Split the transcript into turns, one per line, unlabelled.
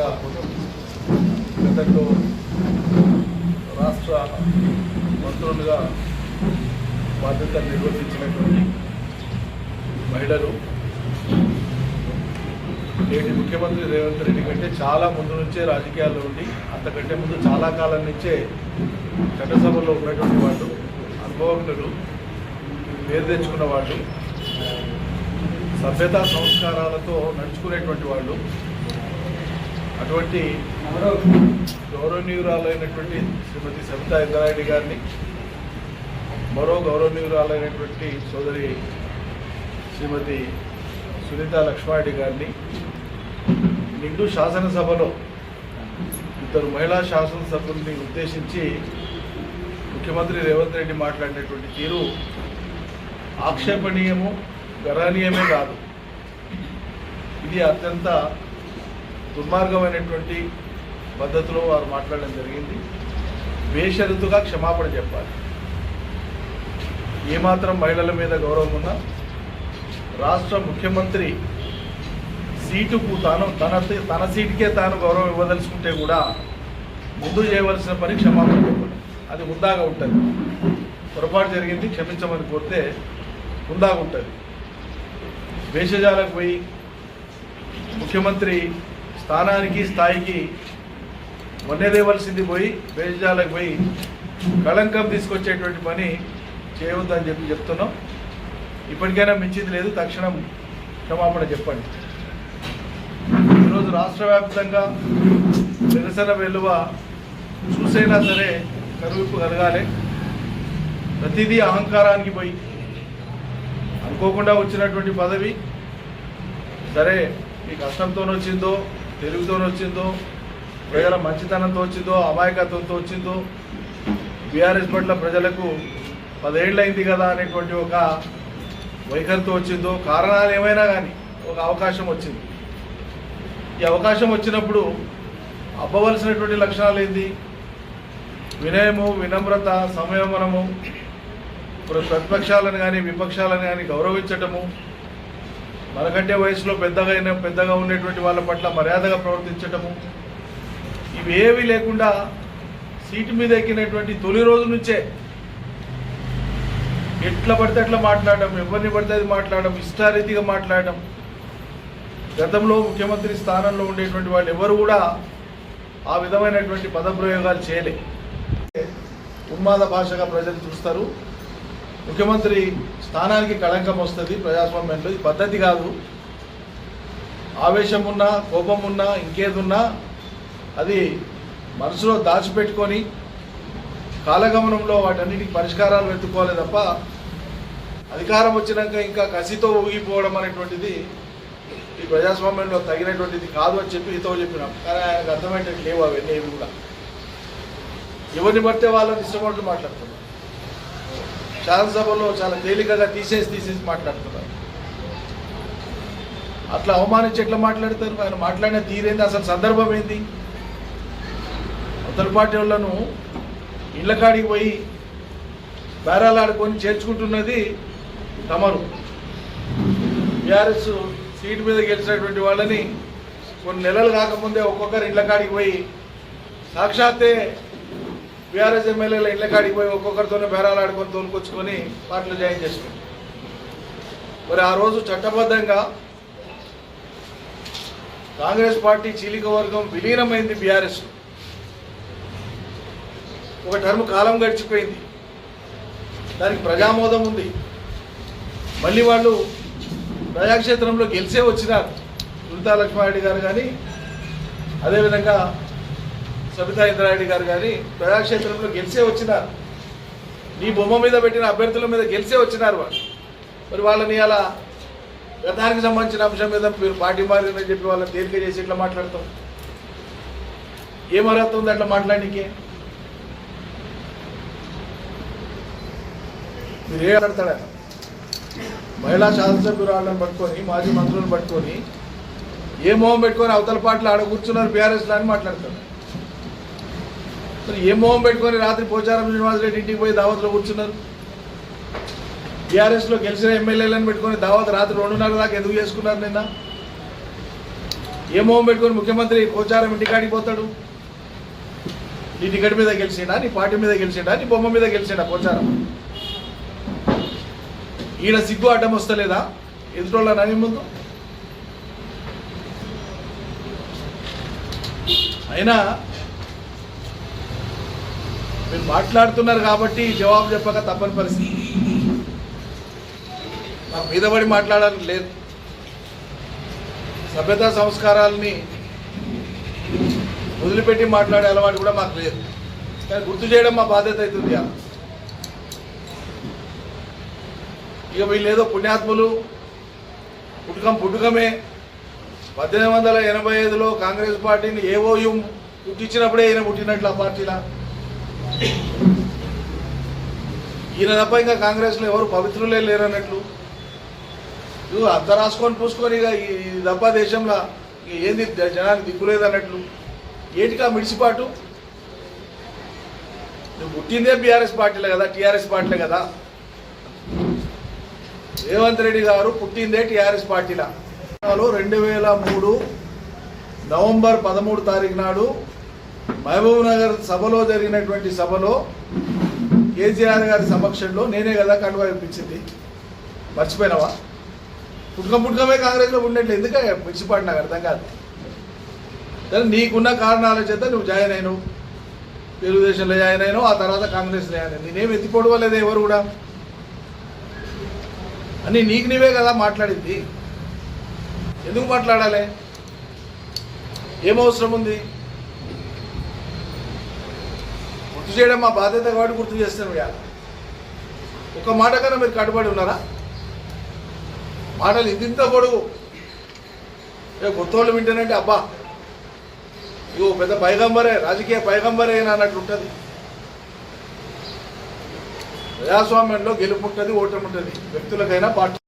అదేవిధంగా గతంలో రాష్ట్ర మంత్రులుగా బాధ్యతలు నిర్వర్తించినటువంటి మహిళలు నేటి ముఖ్యమంత్రి రేవంత్ రెడ్డి కంటే చాలా ముందు నుంచే రాజకీయాల్లో ఉండి అంతకంటే ముందు చాలా కాలం నుంచే చట్టసభలో ఉన్నటువంటి వాళ్ళు అనుభవజ్ఞులు పేరు తెచ్చుకున్న వాళ్ళు సభ్యతా సంస్కారాలతో నడుచుకునేటువంటి వాళ్ళు అటువంటి గౌరవనీయురాలైనటువంటి శ్రీమతి సబితా ఇంద్రారెడ్డి గారిని మరో గౌరవనీయురాలైనటువంటి సోదరి శ్రీమతి సునీత లక్ష్మారెడ్డి గారిని నిండు శాసనసభలో ఇద్దరు మహిళా శాసనసభ్యుల్ని ఉద్దేశించి ముఖ్యమంత్రి రేవంత్ రెడ్డి మాట్లాడినటువంటి తీరు ఆక్షేపణీయము గణనీయమే కాదు. ఇది అత్యంత దుర్మార్గమైనటువంటి పద్ధతిలో వారు మాట్లాడడం జరిగింది. బేషరతుగా క్షమాపణ చెప్పాలి. ఏమాత్రం మహిళల మీద గౌరవం ఉన్నా రాష్ట్ర ముఖ్యమంత్రి సీటుకు తాను తన తన సీటుకే తాను గౌరవం ఇవ్వదలుచుకుంటే కూడా ముందు చేయవలసిన పని క్షమాపణ చెప్పడం అది హుందాగా ఉంటుంది. పొరపాటు జరిగింది క్షమించమని కోరితే హుందాగా ఉంటుంది. వేషజాలకు పోయి ముఖ్యమంత్రి స్థానానికి స్థాయికి వన్నెదేవలసింది పోయి బేజాలకు పోయి కళంకం తీసుకొచ్చేటువంటి పని చేయవద్దని చెప్పి చెప్తున్నాం. ఇప్పటికైనా మించింది లేదు. తక్షణం క్షమాపణ చెప్పండి. ఈరోజు రాష్ట్ర వ్యాప్తంగా నిరసన వెలువ చూసైనా సరే కరువుకు కలగాలి. ప్రతిదీ అహంకారానికి పోయి. అనుకోకుండా వచ్చినటువంటి పదవి సరే మీ కష్టంతో వచ్చిందో తెలుగుతో వచ్చిందో ప్రజల మంచితనంతో వచ్చిందో అమాయకత్వంతో వచ్చిందో బీఆర్ఎస్ పట్ల ప్రజలకు పదేళ్ళైంది కదా అనేటువంటి ఒక వైఖరితో వచ్చిందో కారణాలు ఏమైనా కానీ ఒక అవకాశం వచ్చింది. ఈ అవకాశం వచ్చినప్పుడు అబ్బవలసినటువంటి లక్షణాలు ఏంది? వినయము వినమ్రత సంయమనము ప్రతిపక్షాలను కానీ విపక్షాలను కానీ గౌరవించటము మనకంటే వయసులో పెద్దగా అయిన పెద్దగా ఉండేటువంటి వాళ్ళ పట్ల మర్యాదగా ప్రవర్తించటము. ఇవేవి లేకుండా సీటు మీద ఎక్కినటువంటి తొలి రోజు నుంచే ఎట్లా పడితే అట్లా మాట్లాడడం ఎవరిని పడితే అది మాట్లాడడం ఇష్టారీతిగా మాట్లాడడం గతంలో ముఖ్యమంత్రి స్థానంలో ఉండేటువంటి వాళ్ళు ఎవరు కూడా ఆ విధమైనటువంటి పదప్రయోగాలు చేయలే. ఉన్మాద భాషగా ప్రజలు చూస్తారు. ముఖ్యమంత్రి స్థానానికి కళంకం వస్తుంది ప్రజాస్వామ్యంలో. ఇది పద్ధతి కాదు. ఆవేశం ఉన్నా కోపం ఉన్నా ఇంకేదున్నా అది మనసులో దాచిపెట్టుకొని కాలగమనంలో వాటన్నిటికి పరిష్కారాలు వెతుక్కోవాలి తప్ప అధికారం వచ్చినాక ఇంకా కసితో ఊగిపోవడం అనేటువంటిది ఈ ప్రజాస్వామ్యంలో తగినటువంటిది కాదు అని చెప్పి ఇతో చెప్పినాం. కానీ ఆయనకు అర్థమయ్యేటట్టు లేవు అవన్నీ ఏవి కూడా. ఎవరిని పడితే వాళ్ళని ఇష్టపడుతూ మాట్లాడుతున్నారు శాసనసభలో చాలా తేలికగా తీసేసి తీసేసి మాట్లాడుతున్నారు. అట్లా అవమానించి ఎట్లా మాట్లాడతారు? ఆయన మాట్లాడిన తీరేంది? అసలు సందర్భం ఏంది? అవతల పార్టీ వాళ్ళను ఇళ్ళ కాడికి పోయి బేరాలాడుకొని చేర్చుకుంటున్నది తమరు. బీఆర్ఎస్ సీటు మీద గెలిచినటువంటి వాళ్ళని కొన్ని నెలలు కాకముందే ఒక్కొక్కరు ఇళ్ళ కాడికి పోయి సాక్షాత్తే బీఆర్ఎస్ ఎమ్మెల్యేల ఇళ్ళ కాడికి పోయి ఒక్కొక్కరితోనే బేరాలు ఆడుకొని తోలుకొచ్చుకొని పార్టీలు జాయిన్ చేసుకుంటారు మరి ఆ రోజు చట్టబద్ధంగా కాంగ్రెస్ పార్టీ చీలిక వర్గం విలీనమైంది బీఆర్ఎస్. ఒక టర్మ్ కాలం గడిచిపోయింది. దానికి ప్రజామోదం ఉంది. మళ్ళీ వాళ్ళు ప్రజాక్షేత్రంలో గెలిచే వచ్చినారు. సునీతా లక్ష్మారెడ్డి గారు కానీ అదేవిధంగా సబితా ఇంద్రారెడ్డి గారు కానీ ప్రజాక్షేత్రంలో గెలిచే వచ్చినారు. నీ బొమ్మ మీద పెట్టిన అభ్యర్థుల మీద గెలిచే వచ్చినారు వాళ్ళు. మరి వాళ్ళని అలా గతానికి సంబంధించిన అంశం మీద మీరు పార్టీ మారిందని చెప్పి వాళ్ళని తేలిక చేసి ఇట్లా మాట్లాడతాం ఏం అర్హత ఉంది అట్లా మాట్లాడడానికి మీరు ఏ మాట్లాడతాడా? మహిళా శాసనసభ్యురాళ్ళని పట్టుకొని మాజీ మంత్రులను పట్టుకొని ఏ మొహం పెట్టుకొని అవతల పాటలు ఆడ కూర్చున్నారు బీఆర్ఎస్లో అని మాట్లాడతాడు మరి ఏ మొహం పెట్టుకొని రాత్రి పోచారం శ్రీనివాసరెడ్డి ఇంటికి పోయి దావత్లో కూర్చున్నారు? టీఆర్ఎస్లో గెలిచిన ఎమ్మెల్యేలను పెట్టుకొని దావత్ రాత్రి రెండున్నర దాకా ఎందుకు చేసుకున్నారు నిన్న? ఏ మొహం పెట్టుకొని ముఖ్యమంత్రి పోచారం ఇంటికాడికి పోతాడు? నీ టికెట్ మీద గెలిచిండా? నీ పార్టీ మీద గెలిచిండా? నీ బొమ్మ మీద గెలిచిండా పోచారం? ఈయన సిగ్గు అడ్డం వస్తలేదా? ఎదుటోళ్ళ నని ముందు? అయినా మీరు మాట్లాడుతున్నారు కాబట్టి జవాబు చెప్పక తప్పని పరిస్థితి. నాకు మీద పడి మాట్లాడాలని లేదు. సభ్యతా సంస్కారాలని వదిలిపెట్టి మాట్లాడే అలవాటు కూడా మాకు లేదు. కానీ గుర్తు చేయడం మా బాధ్యత అవుతుంది ఇవాళ. ఇక వీళ్ళేదో పుణ్యాత్ములు పుట్టుకం పుట్టుకమే. పద్దెనిమిది వందల ఎనభై ఐదులో కాంగ్రెస్ పార్టీని ఏఓయు పుట్టించినప్పుడే ఈయన పుట్టినట్లు ఆ పార్టీలా? ఈయన తప్ప ఇంకా కాంగ్రెస్లో ఎవరు పవిత్రులే లేరన్నట్లు. ఇదిగో అంత రాసుకొని పూసుకొని ఇక ఈ తప్ప దేశంలో ఏంది జనానికి దిక్కులేదన్నట్లు ఏంటికా ఏటికా మిడిసిపాటు నువ్వు పుట్టిందే బీఆర్ఎస్ పార్టీలే కదా టీఆర్ఎస్ పార్టీలే కదా. రేవంత్ రెడ్డి గారు పుట్టిందే టీఆర్ఎస్ పార్టీలా. రెండు వేల మూడు నవంబర్ పదమూడు తారీఖు నాడు మహబూబ్ నగర్ సభలో జరిగినటువంటి సభలో కేసీఆర్ గారి సమక్షంలో నేనే కదా కండువా ఇప్పించింది మర్చిపోయినావా? పుట్టుక పుట్టుకమే కాంగ్రెస్లో ఉండేట్లు ఎందుకే పిచ్చిపాటు నాకు అర్థం కాదు. సరే నీకున్న కారణాల చేత నువ్వు జాయిన్ అయినావు. తెలుగుదేశంలో జాయిన్ అయినావు. ఆ తర్వాత కాంగ్రెస్లో జాయిన్ అయినావు. నేనేం ఎత్తిపోవలేదు ఎవరు కూడా? అని నీకు నీవే కదా మాట్లాడింది. ఎందుకు మాట్లాడాలి? ఏం అవసరం ఉంది? గుర్తు చేయడం మా బాధ్యత కాబట్టి గుర్తు చేస్తాను ఇవాళ ఒక మాట కన్నా మీరు కట్టుబడి ఉన్నారా? మాటలు ఇంత పొడుగు. గుర్తోళ్ళు కొత్తోళ్ళు వింటానంటే అబ్బా ఇగో పెద్ద పైగంబరే రాజకీయ పైగంబరే అన్నట్టు ఉంటుంది. ప్రజాస్వామ్యంలో గెలుపు ఉంటుంది ఓటమి ఉంటుంది. వ్యక్తులకైనా పార్టీ